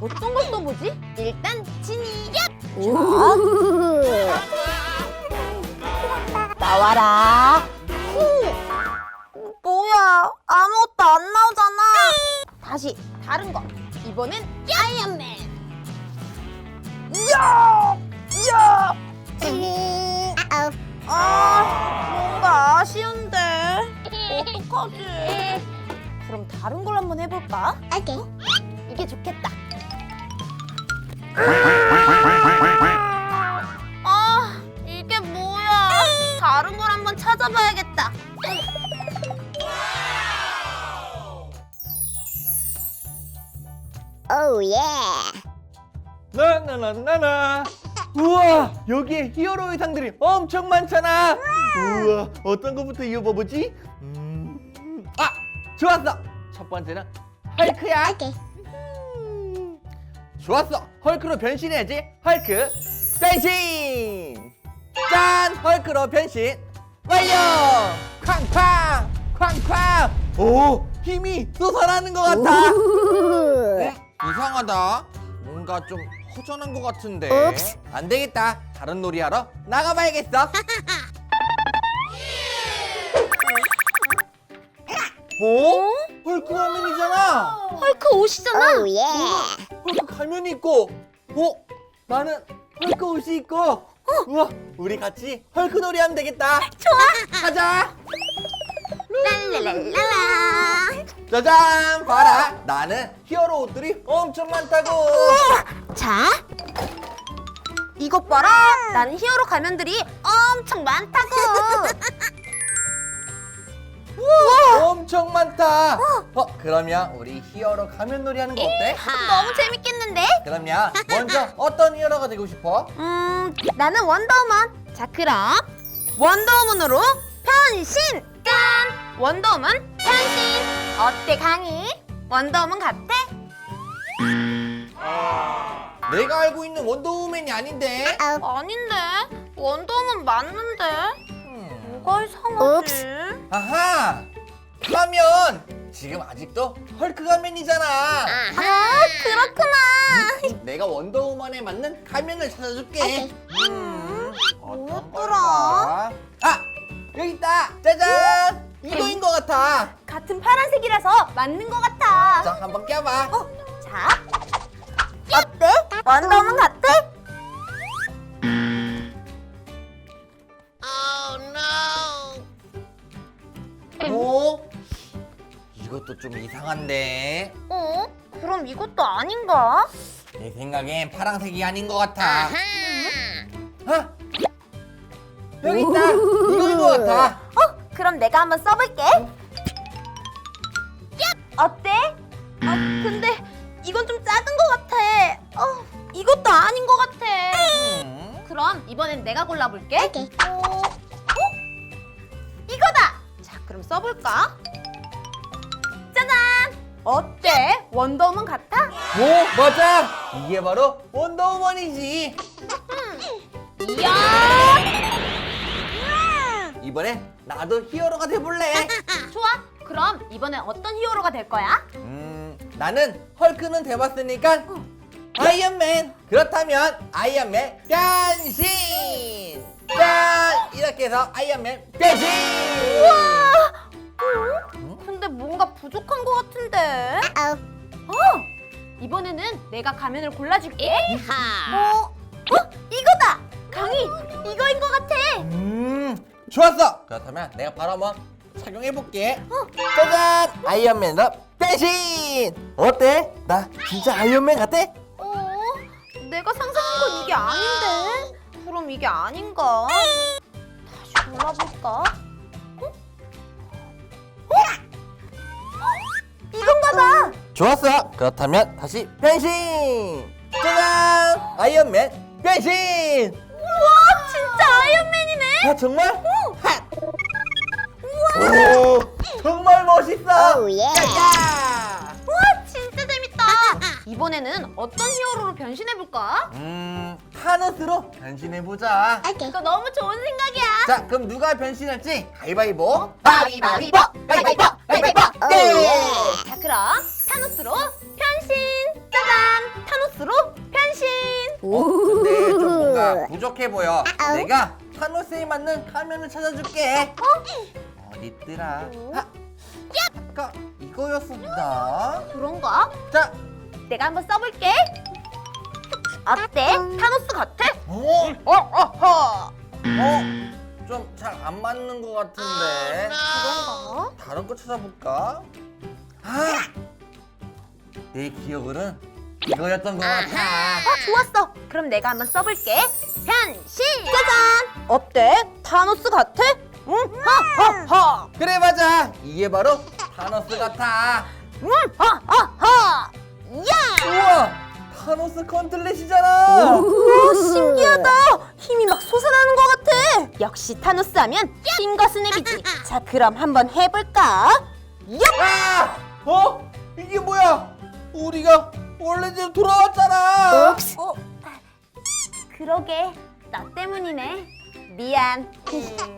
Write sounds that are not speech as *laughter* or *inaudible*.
어떤 걸 써보지? 일단 진이. 오. 나와라. 후. 뭐야? 아무것도 안 나오잖아. 다시 다른 거. 이번엔 아이언맨. 야! 야! 음, 아우. 아, 뭔가 아쉬운데. 어떡하지? 그럼 다른 걸 한번 해볼까? 오케이. 이게 좋겠다. 오 예. 나나나나나. 우와 여기에 히어로 의상들이 엄청 많잖아. 우와 어떤 거부터 입어보지? 음, 아 좋았어. 첫 번째는 헐크야. 오케이. 음, 좋았어. 헐크로 변신해야지. 헐크 변신. 짠 헐크로 변신. 완료. 쾅쾅 쾅쾅. 오 힘이 솟아나는 것 같아. 어? 이상하다. 뭔가 좀 허전한 것 같은데. 옵스. 안 되겠다. 다른 놀이 하러 나가봐야겠어. 뭐? *laughs* 헐크 가면이잖아. 헐크 옷이잖아. 오 예. 헐크 가면이 있고, 어? 나는 헐크 옷이 있고. 우와, 우리 같이 헐크 놀이 하면 되겠다. 좋아. 가자. 랄랄랄라. 짜잔, 봐라. 나는 히어로 옷들이 엄청 많다고. 자, 이것 봐라. 나는 히어로 가면들이 엄청 많다고. *laughs* 엄청 많다. 어, 그러면 우리 히어로 가면 놀이 하는 거 어때? 너무 재밌겠는데? 그러면 먼저 어떤 히어로가 되고 싶어? 음, 나는 원더우먼. 자, 그럼 원더우먼으로 변신. 짠! 원더우먼 변신. 어때, 강희? 원더우먼 같아? 내가 알고 있는 원더우맨이 아닌데. 아우. 아닌데. 원더우먼 맞는데. 음. 뭐가 이상하지? 아하. 가면 지금 아직도 헐크 가면이잖아. 아, 그렇구나. 내가 원더우먼에 맞는 가면을 찾아줄게. 음, 어떤 뭐였더라? 걸까? 아, 여기 있다. 짜잔. 같아. 같은 파란색이라서 맞는 것 같아. 자, 한번 껴봐. 어, 자. 어때? 원더우먼 같아? 오, 이것도 좀 이상한데. 어? 그럼 이것도 아닌가? 내 생각엔 파랑색이 아닌 것 같아. 아, 여기 있다. 이거인 것 같아. 어? 그럼 내가 한번 써볼게. 어때? 아, 근데 이건 좀 작은 것 같아. 어, 이것도 아닌 것 같아. 음, 그럼 이번엔 내가 골라볼게. 오케이. 어, 어? 이거다. 자, 그럼 써볼까? 짜잔. 어때? 원더우먼 같아? 오, 맞아. 이게 바로 원더우먼이지. 이야. 이번엔 나도 히어로가 돼볼래. *laughs* 좋아. 그럼 이번엔 어떤 히어로가 될 거야? 음, 나는 헐크는 돼봤으니까 아이언맨. 그렇다면 아이언맨 변신. 짠! 이렇게 해서 아이언맨 변신. 우와. 어? 근데 뭔가 부족한 것 같은데. 아우. 어. 이번에는 내가 가면을 골라줄게. 하. 어? 어? 이거다. 강희, 이거인 것 같아. 음, 좋았어. 그렇다면 내가 바로 한번 착용해 볼게. 짜잔! 아이언맨으로 변신! 어때? 나 진짜 아이언맨 같아? 어? 내가 상상한 건 이게 아닌데. 그럼 이게 아닌가? 다시 골라볼까? 어? 어? 이건가 봐. 좋았어. 그렇다면 다시 변신! 짜잔! 아이언맨 변신! 아이언맨이네. 아 정말? 오! 핫! 오, 정말 멋있어. 오예. 짜자. 우와 진짜 재밌다. *laughs* 이번에는 어떤 히어로로 변신해볼까? 음, 타노스로 변신해 보자. 오케이. 이거 너무 좋은 생각이야. 자, 그럼 누가 변신할지 가위바위보. 어? 가위바위보. 가위바위보. 가위바위보. 어, 예! 네. 자 그럼 타노스로 변신. 짜잔. 타노스로 변신. 어, 근데 뭔가 부족해 보여. 내가 타노스에 맞는 가면을 찾아줄게. 어디 있더라? 아, 아까 이거였었나? 그런가? 자, 내가 한번 써볼게. 어때? 타노스 같아? 어, 어, 어허. 어, 좀 잘 안 맞는 것 같은데. 그런가? 다른 거 찾아볼까? 아, 내 기억으로는 이거였던 것 같아. 어, 좋았어. 그럼 내가 한번 써볼게. 변신! 짜잔! 어때? 타노스 같아? 응? 허허허! 그래 맞아. 이게 바로 타노스 같아. 응? 허허허! 야! 우와, 타노스 컨틀렛이잖아. 우와, 신기하다. 힘이 막 솟아나는 것 같아. 역시 타노스 하면 힘과 스냅이지. 자, 그럼 한번 해볼까? 야! 아! 어? 이게 뭐야? 우리가 원래대로 돌아왔잖아. 어? 그러게 나 때문이네 미안 *laughs*